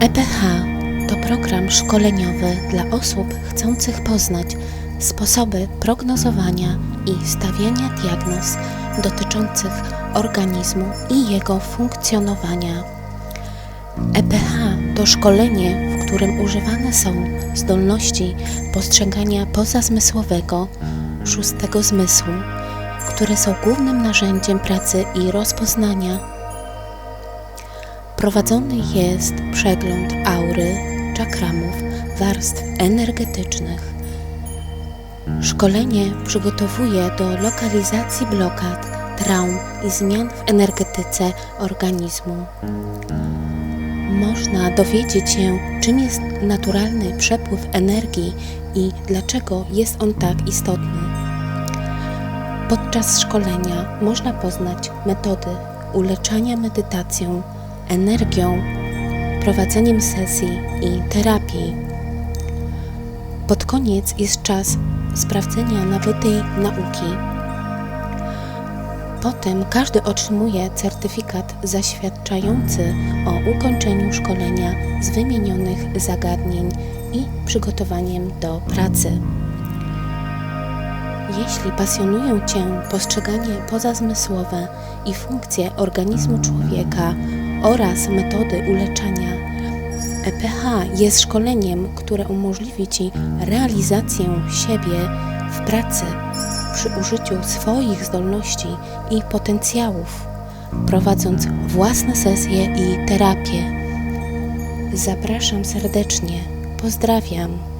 EPH to program szkoleniowy dla osób chcących poznać sposoby prognozowania i stawiania diagnoz dotyczących organizmu i jego funkcjonowania. EPH to szkolenie, w którym używane są zdolności postrzegania pozazmysłowego, szóstego zmysłu, które są głównym narzędziem pracy i rozpoznania Prowadzony jest przegląd aury, czakramów, warstw energetycznych. Szkolenie przygotowuje do lokalizacji blokad, traum i zmian w energetyce organizmu. Można dowiedzieć się, czym jest naturalny przepływ energii i dlaczego jest on tak istotny. Podczas szkolenia można poznać metody uleczania medytacją, energią, prowadzeniem sesji i terapii. Pod koniec jest czas sprawdzenia nabytej nauki. Potem każdy otrzymuje certyfikat zaświadczający o ukończeniu szkolenia z wymienionych zagadnień i przygotowaniem do pracy. Jeśli pasjonują Cię postrzeganie pozazmysłowe i funkcje organizmu człowieka oraz metody uleczania, EPH jest szkoleniem, które umożliwi Ci realizację siebie w pracy przy użyciu swoich zdolności i potencjałów, prowadząc własne sesje i terapie. Zapraszam serdecznie. Pozdrawiam.